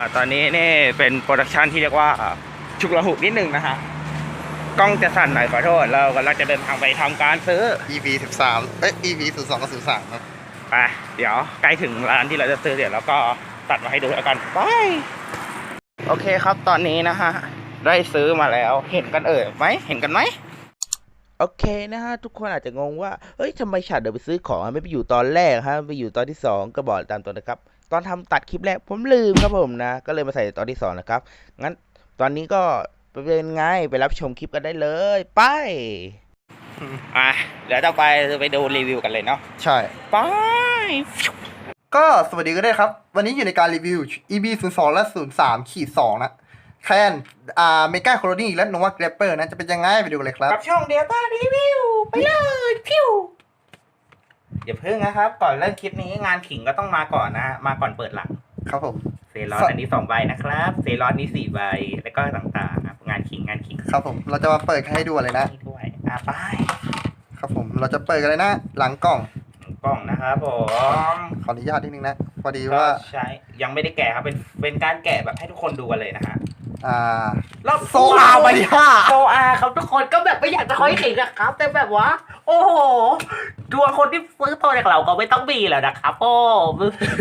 อ่าตอนนี้นี่เป็นโปรดักชันที่เรียกว่าฉุกระหุกนิดนึงนะฮะกล้องจะสั่นหน่อยขอโทษ เรากำลังจะเดินทางไปทำการซื้อ EP สิบสามเอ้ย EP ศูนย์สองกับศูนย์สามครับไปเดี๋ยวใกล้ถึงร้านที่เราจะซื้อเดี๋ยวเราก็ตัดมาให้ดูแล้วกันไปโอเคครับตอนนี้นะฮะได้ซื้อมาแล้วเห็นกันเอ่ยไหมเห็นกันไหมโอเคนะฮะทุกคนอาจจะงงว่าเฮ้ยทำไมฉันเดินไปซื้อของไม่ไปอยู่ตอนแรกฮะไปอยู่ตอนที่สองก็บอกตามตัวนะครับ ตอนทำตัดคลิปแรกผมลืมครับผมนะ ก็เลยมาใส่ตอนที่สองนะครับ งั้นตอนนี้ก็เป็นไงไปรับชมคลิปกันได้เลย ไปอะเดี๋ยวต่อไปจะไปดูรีวิวกันเลยเนาะใช่ไปก็สวัสดีก็ได้ครับ วันนี้อยู่ในการรีวิว EP ศูนย์สองและศูนย์สามขีดสองนะแคนอ่าเมกาโคโรนีและโนวาเกรเปอร์นะจะเป็นยังไงไปดูกันเลยครับ กับช่องเดลต้ารีวิว ไปเลยพิว อย่าเพิ่งนะครับ ก่อนเริ่มคลิปนี้งานขิงก็ต้องมาก่อนนะฮะมาก่อนเปิดหลัง ครับผม เซรอนอันนี้สองใบนะครับ เซรอนนี้สี่ใบแล้วก็ต่างๆครับงานขิงงานขิงครับผม เราจะมาเปิดให้ดูเลยนะ นี่ด้วยอะไปครับผม เราจะเปิดกันเลยนะ หลังกล่อง กล่องนะครับผมขออนุญาตนิดนึงนะ พอดีก็ว่า ใช้ยังไม่ได้แกะครับเป็นเป็นการแกะแบบให้ทุกคนดูกันเลยนะฮะ อ่ารอบโซอาใบที่ห้า โซอาครับทุกคนก็แบบไม่อยากจะคอยขิงนะครับ แต่แบบว่า โอ้โหดวงคนที่ซื้อตัวจากเราก็ไม่ต้องมีแล้วนะครับโอ้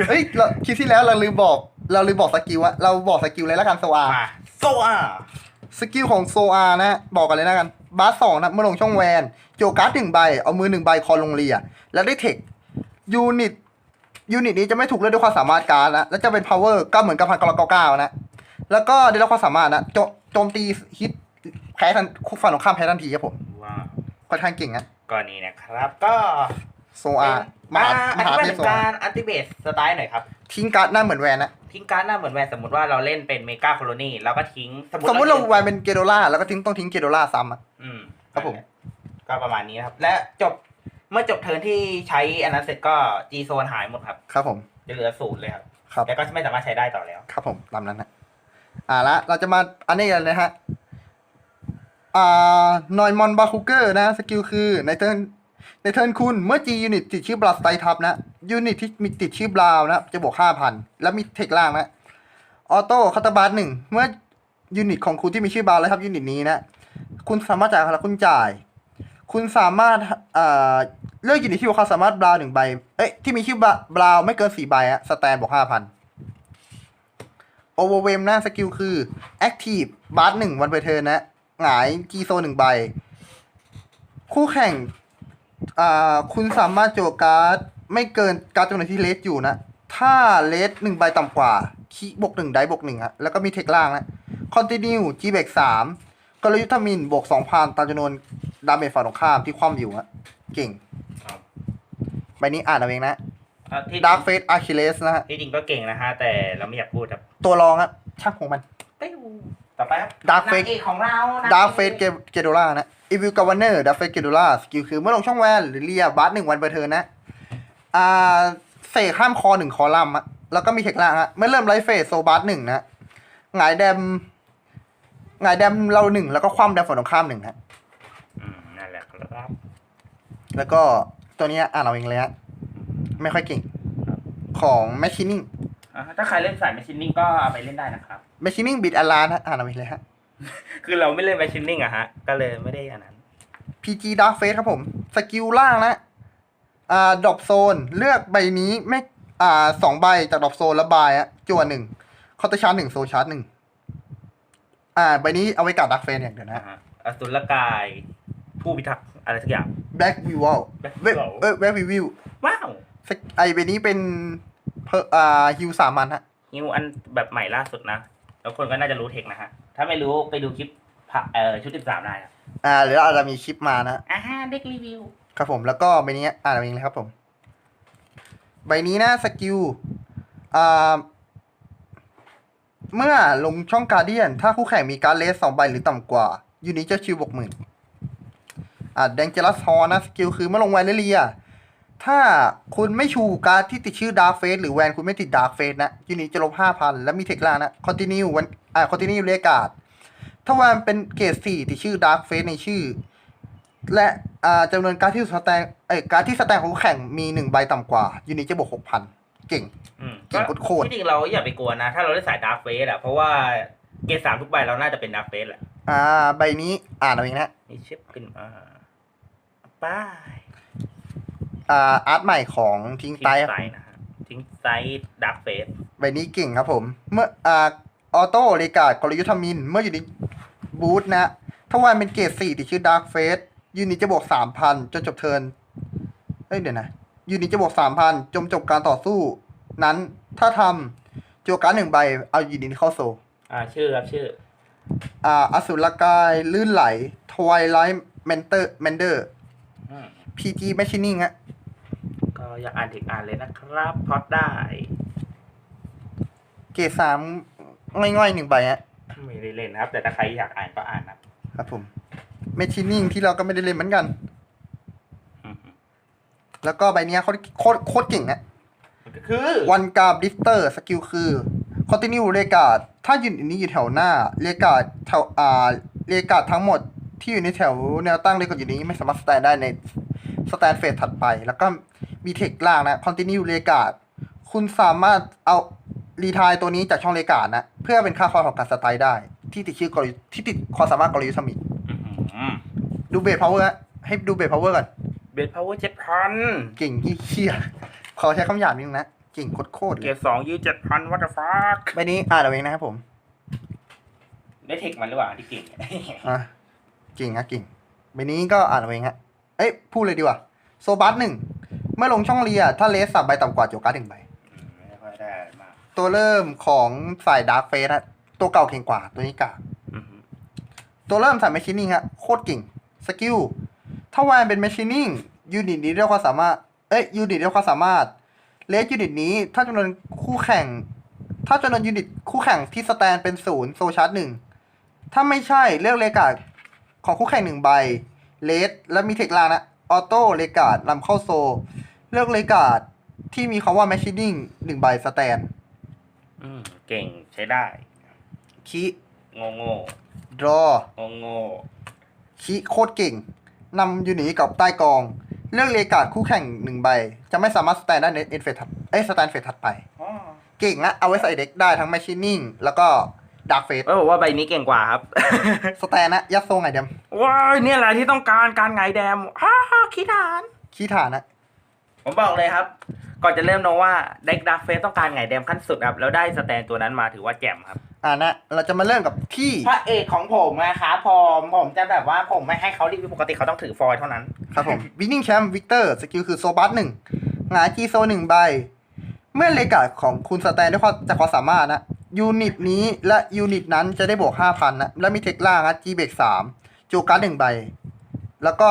เฮ้ยเราคลิปที่แล้วเราลืมบอก เราลืมบอกสกิลอะเราบอกสกิลเลยแล้วกันโซอามาโซอาสกิลของโซอานะบอกกันเลยนะกันบาสสองนะเมื่อลงช่องแวนโจการ์ดหนึ่งใบ เอามือหนึ่งใบคอลงเรีย แล้วได้เทคยูนิตยูนิตนี้จะไม่ถูกเลือกด้วยความสามารถการดนะแล้วจะเป็น power ก็เหมือนกับพันกรเก้าเก้านะ แล้วก็ได้รับความสามารถนะโจโจมตีฮิตแพ้ทันคู่ฝั่งตรงข้ามแพ้ทันทีครับผมว้าวค่อนข้างเก่งนะก่อนนี้นะครับ ก็โซอามาอ่าหามอธิหาบายเทถึพงโซอาการอันติเบสสไตล์หน่อยครับ ทิ้งการ์ดหน้าเหมือนแวนนะทิ้งการ์ดหน้าเหมือนแวนสมมติว่าเราเล่นเป็นเมกาโคโลนีเราก็ทิ้ง สมมติเราแวนเป็นเกโดล่าแล้วก็ทิ้งต้องทิ้งเกโดล่าซ้ำอะอืมครับผม ก็ประมาณนี้นะครับ และจบเมื่อจบเทิร์นที่ใช้อันนั้นเสร็จก็จีโซนหายหมดครับ ครับผมจะเหลือศูนย์เลยครับครับแล้วก็ไม่สามารถใช้ได้ต่อแล้ว ครับผมตามนั้นนะ อ่าละเราจะมาอันนี้กันนะฮะอ่านอยมอนบาคูเกอร์นะสกิลคือในเทิร์นในเทิร์นคุณเมื่อ G ยูนิตติดชื่อบลาสไตทับนะยูนิตที่มีติดชื่อบราวนะจะบวกห้าพันแล้วมีเทคล่างนะออโต้คาตาบาร์หนึ่งเมื่อยูนิตของคุณที่มีชื่อบราวแล้วครับยูนิตนี้นะคุณสามารถจ่ายแล้วคุณจ่าย คุณสามารถอ่าเลือกยูนิตที่มีความสามารถบราวหนึ่งใบเอ้ยที่มีชื่อบราวไม่เกินสี่ใบอะสแตนบวกห้าพัน โอเวอร์เวมนะสกิลคือ Active บาร์หนึ่งวันเปเทอร์นะ หงายกีโซหนึ่งใบ คู่แข่งอ่าคุณสามารถโจวการ์ดไม่เกินการ์ดจำนวนที่เลสอยู่นะ ถ้าเลสหนึ่งใบต่ำกว่าคีบวกหนึ่งได้บวกหนึ่งฮะแล้วก็มีเทคล่างนะ Continue G เบกสามกลยุทธมินบวกสองพันตามจำนวนดาเมจฝั่งตรงข้ามที่คว่ำอยู่ฮะเก่งครับใบนี้อ่านเอาเองนะ อะที่ Dark Fate Achilles นะฮะ ที่จริงก็เก่งนะฮะ แต่เราไม่อยากพูดครับตัวรองฮะช่างของมันปิ้วต่อไปครับ Dark นาง Fate เอกของเรานางดาร์อกเฟสเกโดล่านะอีวิลกาวันเนอร์ดาร์เฟสเกโดล่าสกิลคือเมื่อลงช่องแวนหรือเรียบัสหนึ่งวันเปอร์เทิร์นนะอ่าเสกข้ามคอหนึ่งคอลัมน์อะแล้วก็มีเทคล่างฮะเมื่อเริ่มไลฟ์เฟสโซบัสหนึ่งนะหงายแดมหงายแดมเราหนึ่งแล้วก็คว่ำแดมฝั่งตรงข้ามหนึ่งฮะอืมนั่นแหละครับแล้วก็ตัวเนี้ยอ่านเอาเองเลยฮะ ไม่ค่อยเก่ง ของแมชชีนิ่งอะถ้าใครเล่นสายแมชชีนนิ่งก็เอาไปเล่นได้นะครับ แมชชีนิ่งบิดอลานฮะอ่านเอาเองเลยฮะ คือเราไม่เล่นแมชชีนนิ่งอะฮะ ก็เลยไม่ได้อันนั้น PG Dark Face ครับผม สกิลล่างนะอ่าดรอปโซนเลือกใบนี้ไม่อ่าสองใบจากดรอปโซนและบายอะจวนหนึ่งคอร์ตชาร์หนึ่งโซชาร์หนึ่งอ่าใบนี้เอาไว้กัดดักเฟนอย่างเดียวนะนะฮะอสุรกาย ผู้พิทักษ์อะไรสักอย่าง Black v i w a l Black เว็บ Widow เอ้ยเว็บวิวว้าว ไอใบนี้เป็นเพออ่าฮิวสามันฮะ นิวอันแบบใหม่ล่าสุดนะ แล้วคนก็น่าจะรู้เทคนะฮะ ถ้าไม่รู้ไปดูคลิปพะเอ่อชุดสิบสามได้ครับอ่าหรืออาจจะมีคลิปมานะ อ่าฮะเด็กรีวิว ครับผมแล้วก็ใบนี้อ่านเอาเองเลยครับผม ใบนี้นะสกิลอ่าเมื่อลงช่องการเดียน ถ้าคู่แข่งมีการดเลสสองใบหรือต่ำกว่า ยูนิตจะชิวบวกหมื่นอ่าแดงเจลัสฮอนะ สกิลคือเมื่อลงแวนเลีย ถ้าคุณไม่ชูการดที่ติดชื่อดาร์ f เฟสหรือแวนคุณไม่ติดดาร์ f เฟสนะยูนิตจะลบห้าพันแล้วมีเทคล่างนะคอนติเนียวันอ่าคอนติเนียเรียกาดถ้าแวนเป็นเกรดสี่ติดชื่อดาร์ f เฟสในชื่อ และอ่าจำนวนการดที่สแตนเอ้ยการดที่สแตนของคู่แข่งมีหนึ่งใบต่ำกว่ายูนิตจะบวกหกพันเก่งอืมเก่งโคตรๆที่จริงเราอย่าไปกลัวนะ ถ้าเราได้สายดาร์กเฟสอะเพราะว่าเกรดสามทุกใบเราน่าจะเป็นดาร์กเฟสแหละอ่า ใบนี้อ่านเอาเองนะนี่เชฟขึ้นมาป้าย อ่าอาร์ตใหม่ของทิ้งทิ้งไตไซส์นะฮะทิ้งไซส์ดาร์กเฟสใบนี้เก่งครับผม เมื่ออ่าออโต้เลกาดกลยุทธมิน เมื่ออยู่ในบูธนะถ้าวันเป็นเกรดสี่ที่ชื่อดาร์ f เฟสยูนิตจะบวกสามพันจนจบเทิร์นเอ้ยเดี๋ยวนะยูนิตจะบวกสามพันจนจบการต่อสู้ นั้นถ้าทำโจการดหนึ่งใบเอายูนิตเข้าโซลอ่าชื่อครับชื่อ อ่าอสุรกายลื่นไหลทวายไลท์เมนเตอร์เมนเดอร์อืม พีจีแมชชีนิ่งฮะก็ อยากอ่านถึงอ่านเลยนะครับพอดได้ เกรดสามง่อยๆหนึ่งใบฮะไม่ได้เล่นนะครับ แต่ถ้าใครอยากอ่านก็อ่านนะครับผมแมชชีนิ่งที่เราก็ไม่ได้เล่นเหมือนกันอืมแล้วก็ใบเนี้ยโคตรโคตรโคตรเก่งนะมันก็คือวันกาบดิฟเตอร์สกิลคือคอนติเนียเรกาดถ้ายืนอันนี้อยู่แถวหน้าเรกาดแถวอ่าเรกาดทั้งหมดที่อยู่ในแถวแนวตั้งเรกาดอยู่นี้ไม่สามารถสแตนได้ในสแตนเฟสถัดไป แล้วก็ มีเทคล่างนะคอนติเนียเรกาดคุณสามารถเอารีทายตัวนี้จากช่องเรกาดนะ เพื่อเป็นค่าคอยของการสไตล์ได้ ที่ติดชื่อกลยุทธ์ที่ติดความสามารถกลยุทธ์สมิธอื้อหือดูเบสพาวเวอร์ให้ดูเบสพาวเวอร์ก่อนเบสพาวเวอร์เจ็ดพันเก่งที่เชี่ยขอใช้คำหยาบนิดนึงนะเก่งโคตรๆเลเกรยดสองยืดเจ็ดพันวัตฟักใบนี้อ่านเอาเองนะครับผม ได้เทคมันหรือเปล่าที่เก่งอะเก่งฮะเก่งใบนี้ก็อ่านเอาเองฮะเอ้ยพูดเลยดีกว่า โซบัสหนึ่งเมื่อลงช่องเรีย ถ้าเลสสับใบต่ำกว่าโจการ์ดหนึ่งใบ อืมไม่ค่อยได้มากตัวเริ่มของสายดาร์ f เฟสฮะตัวเก่าเก่งกว่าตัวนี้กากอือหือตัวเริ่มสายแมชชีนิ่งฮะโคตรเก่งสกิลถ้าวานเป็นแมชชีนิ่งยูนิตนี้เรียกว่าสามารถเอ้ยยูนิตเรียกว่าสามารถเลสยูนิตนี้ ถ้าจำนวนคู่แข่ง ถ้าจำนวนยูนิตคู่แข่งที่สแตนเป็นศูนย์โซชาร์จหนึ่งถ้าไม่ใช่เลือกเลกาของคู่แข่งหนึ่งใบเลสและมีเทคลานะ ออโต้เลกาดนำเข้าโซ เลือกเลกาดที่มีคำว่าแมชชีนิ่งหนึ่งใบสแตนอืมเก่งใช้ได้คีโง่โง่ดรอโง่โง่คีโคตรเก่งนำยูนิตกับใต้กอง เลือกเลกาดคู่แข่งหนึ่งใบ จะไม่สามารถสแตนได้ในเอ็นเฟสถัดเอ้ยสแตนเฟสถัดไปอ๋อเก่งนะเอาไว้ใส่เด็กได้ทั้งแมชชีนิ่งแล้วก็ ดาร์ f เฟสเออผมว่าใบนี้เก่งกว่าครับ สแตนนะยัดโซไงเดมว้ายเนี่ยแหละที่ต้องการการไงแดมฮ่าฮ่าคิดฐาน ขี้ฐานนะผมบอกเลยครับ ก่อนจะเริ่มน้องว่าเด็กดักเฟสต้องการไงแดมขั้นสุดครับ แล้วได้สแตนตัวนั้นมาถือว่าแจ่มครับ อ่านะ เราจะมาเริ่มกับที่ พระเอกของผมนะครับผมผมจะแบบว่าผมไม่ให้เขารีวิวปกติเขาต้องถือฟอยล์เท่านั้น ครับผม วินนิ่งแชมป์วิกเตอร์สกิลคือโซบัสหนึ่งหงายจีโซหนึ่งใบ เมื่อเลกาดของคุณสแตนด้วยความจากความสามารถนะ ยูนิตนี้และยูนิตนั้นจะได้บวกห้าพันนะ และมีเทคล่างนะจีเบกสามจูการ์ดหนึ่งใบ แล้วก็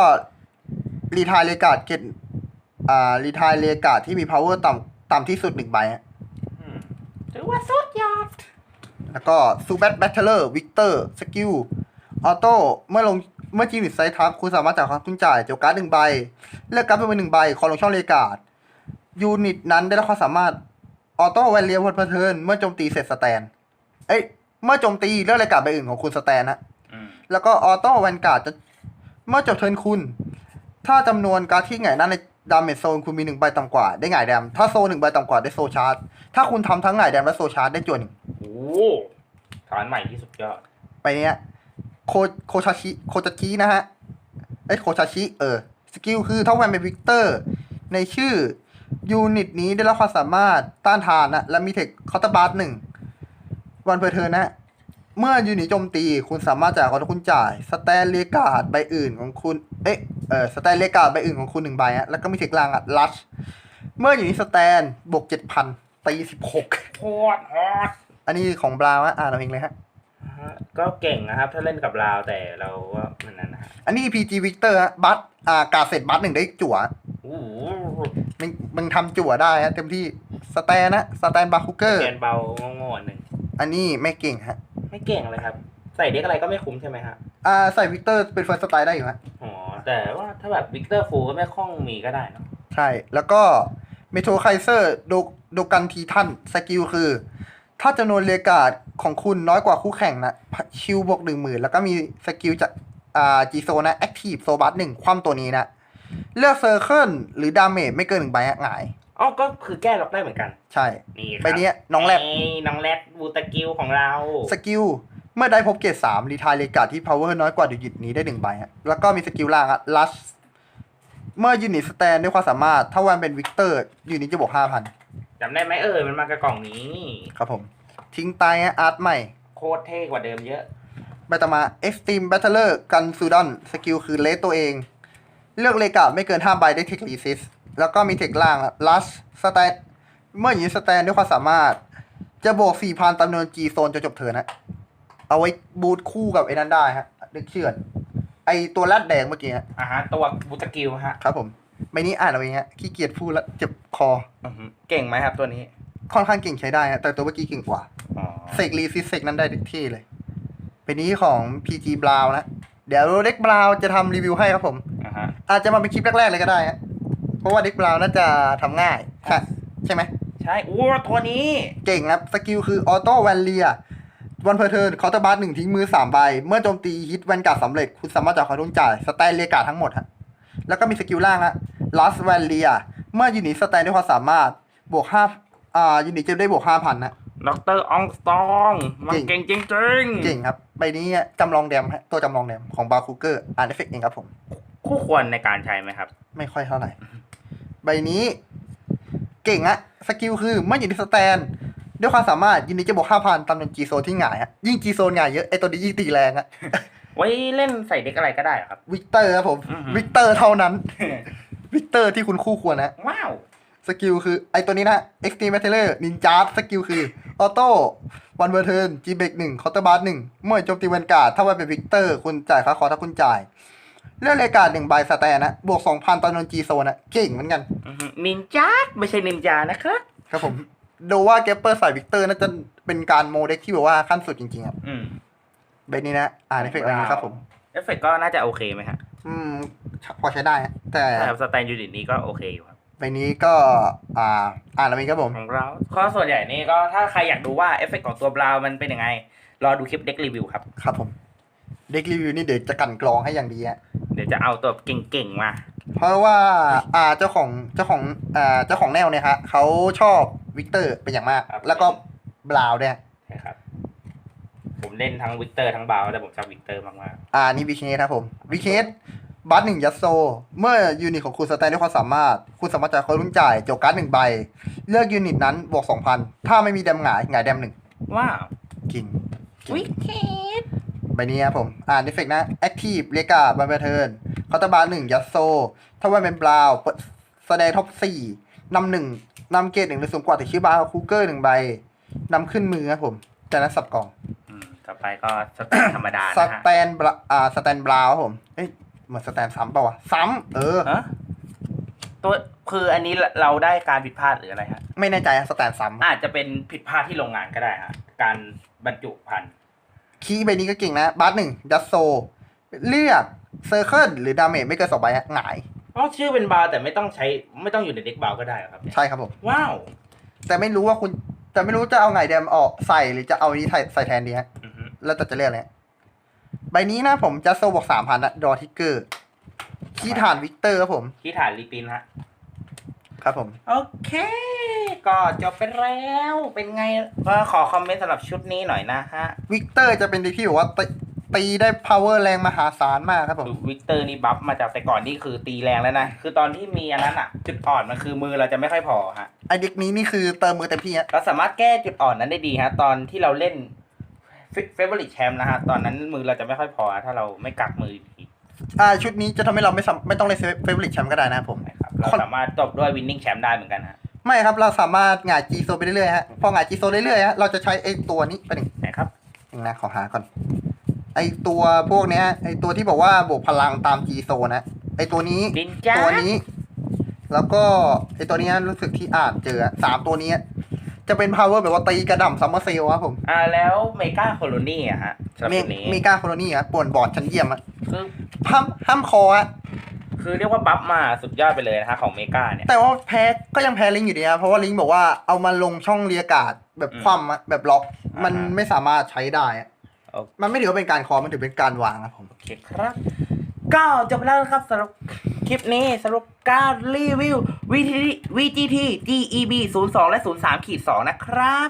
รีทายเลกาดเกตอ่ารีทายเลกาดที่มี power ต่ำต่ำที่สุดหนึ่งใบฮะอืมถือว่าสุดยอด แล้วก็ซูแบทแบทเทอร์วิกเตอร์สกิลออโต้เมื่อลงเมื่อจีนิตไซทับคุณสามารถจ่ายความคุณจ่ายเจ้าการ์ดหนึ่งใบ เลือกการ์ดเป็นมือหนึ่งใบคอลงช่องเลกาดยูนิตนั้นได้รับความสามารถ ออโต้แวนเลียวันเพเทิร์นเมื่อโจมตีเสร็จสแตน เอ้ย เมื่อโจมตีเลือกเลกาดใบอื่นของคุณสแตนนะอืมแล้วก็ออโต้แวนการ์ดจะ เมื่อจบเทิร์นคุณ ถ้าจำนวนการ์ดที่ไงนั้นในดาเมจโซนคุณมีหนึ่งใบต่ำกว่าได้ไงแดม ถ้าโซนหนึ่งใบต่ำกว่าได้โซชาร์จ ถ้าคุณทำทั้งไงแดมและโซชาร์จได้จวนหนึ่งโอ้ฐานใหม่ที่สุดยอด ไปเนี้ยโคโคชาชิโคชาชินะฮะ เอ้ยโคชาชิเออ สกิลคือถ้าแวนเป็นวิกเตอร์ ในชื่อ ยูนิตนี้ได้รับความสามารถต้านทานนะและมีเทคคอร์ตบาร์หนึ่งวันเพอร์เทอร์นะ เมื่อยูนิตโจมตี คุณสามารถจ่ายก่อนที่คุณจ่ายสแตนเลกาดใบอื่นของคุณเอ๊ะเออสแตนเลกาดใบอื่นของคุณหนึ่งใบฮะแล้วก็มีเทคลางอะลัชเมื่ออยู่ในสแตนบวกเจ็ดพันตีสิบหกโคตรฮอตอันนี้ของบราวน์อะอ่านเอาเองเลยฮะฮะ ก็เก่งนะครับ ถ้าเล่นกับลาวแต่เราก็มันนั้นนะฮะอันนี้ PG Victor ฮะบัตอ่ากาเสร็จบัตหนึ่งได้จั่วโอ้โหมึงมึงทำจั่วได้ฮะเต็มที่สแตนนะสแตนบาร์คูเกอร์เกนเบาโง่ๆหนึ่งอันนี้ไม่เก่งฮะ ไม่เก่งเลยครับ ใส่เด็กอะไรก็ไม่คุ้มใช่ไหมฮะอ่าใส่วิกเตอร์เป็นเฟิร์สสไตล์ได้อยู่ฮะอ๋อแต่ว่าถ้าแบบวิกเตอร์ฟูก็ไม่คล่องมีก็ได้เนอะใช่ แล้วก็เมโทรไคเซอร์โดโดกันทีทันสกิลคือ ถ้าจำนวนเลกาด ของคุณน้อยกว่าคู่แข่งนะชิวบวกหนึ่งหมื่นแล้วก็มีสกิลจากอ่าจีโซนะแอคทีฟโซบัสหนึ่งคว่ำตัวนี้นะ เลือกเซอร์เคิลหรือดาเมจไม่เกินหนึ่งใบฮะหงายอ๋อก็คือแก้ล็อกได้เหมือนกัน ใช่นี่ครับใบเนี้ยน้องแรดนี่น้องแรดบูตะกิวของเรา สกิลเมื่อได้พบเกรดสามรีทายเลกาที่ power น้อยกว่ายูนิตนี้ได้หนึ่งใบฮะแล้วก็มีสกิลล่างอะลัชเมื่อยูนิตสแตนด้วยความสามารถ ถ้าวันเป็นวิกเตอร์ยูนิตจะบวกห้าพันจำได้ไหมเออมันมากับกล่องนี้ ครับผม ทิ้งตายฮะอาร์ตใหม่ โคตรเท่กว่าเดิมเยอะใบต่อมา Extreme Battler กันซูดอนสกิลคือเลสตัวเอง เลือกเลกาไม่เกิน5ใบได้เทครีซิสแล้วก็มีเทคล่างลัสสแตนเมื่ออยู่สแตนด้วยความสามารถ จะบวก4,000ตำนวนจีโซนจนจบเทิร์นนะเอาไว้บูทคู่กับไอ้นั้นได้ฮะนึกเชื่อน ไอตัวลัดแดงเมื่อกี้ฮะอ่าฮะตัวบูตะกิวฮะครับผมใบนี้อ่านเอาเองฮะขี้เกียจพูดแล้วเจ็บคอ อื้อหือเก่งไหมครับตัวนี้ ค่อนข้างเก่งใช้ได้ฮะแต่ตัวเมื่อกี้เก่งกว่าอ๋อ เสกรีซิสเสกนั้นได้ทุกที่เลยเป็นนี้ของ PG Brown นะ เดี๋ยวเด็กบราวจะทำรีวิวให้ครับผม อ่าฮะอาจจะมาเป็นคลิปแรกๆเลยก็ได้ฮะเพราะว่าเด็กบราวน่าจะทำง่ายค่ะใช่ไหม ใช่โอ้ตัวนี้ เก่งครับ สกิลคือออโต้แวนเลียวันเพอร์เทิร์นเคาน์เตอร์บาร์หนึ่งทิ้งมือสามใบ เมื่อโจมตีฮิตแวนการ์ดสำเร็จ คุณสามารถจ่ายความทุ่งจ่าย สแตนเรียการ์ดทั้งหมดฮะแล้วก็มีสกิลล่างฮะลัสแวนเลียเมื่อยูนิตสแตนด้วยความสามารถบวกห้าอ่ายูนิตจะได้บวกห้าพันนะ ดรอองสตองมันเก่งเก่งจริงๆเก่งครับ ใบนี้จำลองแดมฮะตัวจำลองแดมของบาคูเกอร์อ่านเอฟเฟกเองครับผม คู่ควรในการใช้ไหมครับ ไม่ค่อยเท่าไหร่ ใบนี้ เก่งอะสกิลคือเมื่ออยู่ในสแตน ด้วยความสามารถยินดีจะบวกห้าพันตามจำนวนจีโซนที่หงายฮะยิ่งจีโซนหงายเยอะไอตัวนี้ยิ่งตีแรงอะไว้เล่นใส่เด็กอะไรก็ได้เหรอครับ วิกเตอร์ครับผมอือหือวิกเตอร์เท่านั้น วิกเตอร์ที่คุณคู่ควรนะว้าวสกิลคือไอตัวนี้นะ Extreme Battler นินจาร์สกิลคือ ออโต้วันเวอร์เทิร์นจีเบกหนึ่งคอร์เตอร์บาร์หนึ่งเมื่อโจมตีแวนการ์ดถ้าว่าเป็นวิกเตอร์ คุณจ่ายค่าคอร์ถ้าคุณจ่าย เลือกรายการหนึ่งใบสแตนนะบวกสองพันตอนนนจีโซนนะเก่งเหมือนกันอื้อหือนินจาไม่ใช่นินจานะครับครับผมดูว่าเกปเปอร์ใส่วิกเตอร์น่าจะเป็นการโมเด็กที่แบบว่าขั้นสุดจริงๆครับอืมใบนี้นะ อ่านเอฟเฟกต์อะไรนะครับผมเอฟเฟกต์ก็น่าจะโอเคไหมฮะ อืม พอใช้ได้ฮะแต่แต่สแตนยูนิตนี้ก็โอเคอยู่ครับ ใบนี้ก็อ่าอ่านแล้วมีครับผมของเราข้อส่วนใหญ่นี่ก็ถ้าใครอยากดูว่าเอฟเฟกต์ของตัวบราวน์มันเป็นยังไง รอดูคลิปเด็กรีวิวครับ ครับผม เด็กรีวิวนี่เดี๋ยวจะกลันกรองให้อย่างดีฮะเดี๋ยวจะเอาตัวเก่งๆมา เพราะว่าอ่าเจ้าของเจ้าของอ่าเจ้าของแนวเนี่ยฮะเขาชอบวิกเตอร์เป็นอย่างมาก ครับ แล้วก็บราวน์ด้วยใช่ครับ ผมเล่นทั้งวิกเตอร์ทั้งบราวน์แต่ผมชอบวิกเตอร์มากอ่านี่วิเคสครับผมวิเคส บัตหนึ่งยัสโซ เมื่อยูนิตของคุณสแตนด้วยความสามารถ คุณสามารถจ่ายคอยรุ่นจ่ายโจกการ์ดหนึ่งใบ เลือกยูนิตนั้นบวกสองพันถ้าไม่มีแดมหงายหงายแดมหนึ่งๆว้าวกินกินวิกเกตใบนี้ครับผม อ่านดีเฟกนะแอคทีฟเรกาบันเบเทิร์นคาตาบาร์หนึ่งยัสโซ ถ้าว่าเป็นบราวน์แสดงท็อปสี่นำหนึ่งนำเกรดหนึ่งหรือสูงกว่าแต่ชื่อบาร์คูเกอร์หนึ่งใบนำขึ้นมือครับผมจากนั้นสับกล่องอืมต่อไปก็สแตนธรรมดาสนะฮะแตนบราอ่าสแตนบราวน์ครับผมเอ้ย เหมือนสแตนซ้ำเปล่าวะซ้ำเออ ฮะตัวคืออันนี้เราได้การผิดพลาดหรืออะไรฮะ ไม่แน่ใจอะสแตนซ้ำอาจจะเป็นผิดพลาดที่โรงงานก็ได้ฮะการบรรจุพันธุ์คีย์ใบนี้ก็เก่งนะบาร์หนึ่งยัสโซ เลือกเซอร์เคิลหรือดาเมจไม่เกินสองใบอะหงาย อ๋อชื่อเป็นบาร์แต่ไม่ต้องใช้ไม่ต้องอยู่ในเด็กบาร์ก็ได้เหรอครับเนี่ยใช่ครับผม ว้าวแต่ไม่รู้ว่าคุณแต่ไม่รู้จะเอาไงแดมออกใส่หรือจะเอานี้ใส่ใส่แทนดีฮะ อือฮึแล้วแต่จะเลือกเลยฮะ ใบนี้นะผมจะโซบอกสามพันนะดอทิกเกอร์คีย์ฐานวิกเตอร์ครับผม ที่ฐานรีปินฮะ ครับผม โอเค ก็จบไปแล้ว เป็นไงก็ขอคอมเมนต์สำหรับชุดนี้หน่อยนะฮะวิกเตอร์จะเป็นดีที่แบบว่าตีตีได้ power แรงมหาศาลมากครับผมวิกเตอร์นี่บัฟมาจากแต่ก่อนนี่คือตีแรงแล้วนะ คือตอนที่มีอันนั้นอะจุดอ่อนมันคือมือเราจะไม่ค่อยพอฮะ ไอเด็กนี้นี่คือเติมมือเต็มที่ฮะ เราสามารถแก้จุดอ่อนนั้นได้ดีฮะ ตอนที่เราเล่น เฟเวอร์ลิแชมป์นะฮะ ตอนนั้นมือเราจะไม่ค่อยพอฮะถ้าเราไม่กักมือดีอ่าชุดนี้จะทำให้เราไม่สามไม่ต้องเล่นเฟเวอร์ลิตแชมป์ก็ได้นะครับผม นะครับเราสามารถจบด้วยวินนิ่งแชมป์ได้เหมือนกันฮะไม่ครับเราสามารถหงายจีโซไปเรื่อยๆฮะพอหงายจีโซเรื่อยๆฮะเราจะใช้ไอตัวนี้ไปหนึ่งนะครับ หนึ่งนะขอหาก่อน ไอตัวพวกเนี้ยไอตัวที่บอกว่าบวกพลังตามจีโซนะไอตัวนี้ดินจ้า ตัวนี้ แล้วก็ไอตัวเนี้ยรู้สึกที่อ่านเจออะสามตัวเนี้ย จะเป็น power แบบว่าตีกระหน่ำซัมเมอร์เซลครับผมอ่าแล้วเมกาโคโลนี่อะฮะสำหรับเมตัวนี้เมกาโคโลนี่อะป่วนบอร์ดชั้นเยี่ยมอะคือห้ามห้ามคออะคือเรียกว่าบัฟมาสุดยอดไปเลยนะฮะของเมกาเนี่ย แต่ว่าแพ้ก็ยังแพ้ลิงก์อยู่ดีนะเพราะว่าลิงก์บอกว่าเอามาลงช่องเรียกาศแบบอืม คว่ำอะแบบล็อกอ่ามัมันไม่สามารถใช้ได้อะโอเคมันไม่ถือว่าเป็นการคอมันถือเป็นการวางครับผมโอเคครับ ก็จบแล้วนะครับสำหรับ คลิปนี้สรุปการรีวิว VGT GEB 02 และ 03ขีด2นะครับ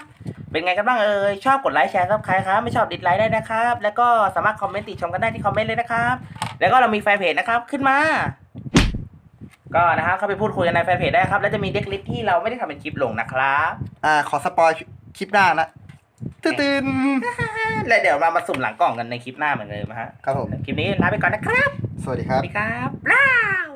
เป็นไงกันบ้างเอ่ยชอบกดไลค์แชร์ซับใครครับ ไม่ชอบดิสไลค์ได้นะครับ แล้วก็สามารถคอมเมนต์ติชมกันได้ที่คอมเมนต์เลยนะครับ แล้วก็เรามีแฟนเพจนะครับขึ้นมา ก็นะครับเข้าไปพูดคุยกันในแฟนเพจได้ครับ แล้วจะมีเด็กลิสที่เราไม่ได้ทำเป็นคลิปลงนะครับ อ่า ขอสปอยคลิปหน้านะ ตื่นแล้วเดี๋ยวมามาสุ่มหลังกล่องกันในคลิปหน้าเหมือนเดิมนะฮะๆครับผม คลิปนี้ลาไปก่อนนะครับ สวัสดีคสรับ วัสดีครับบลาว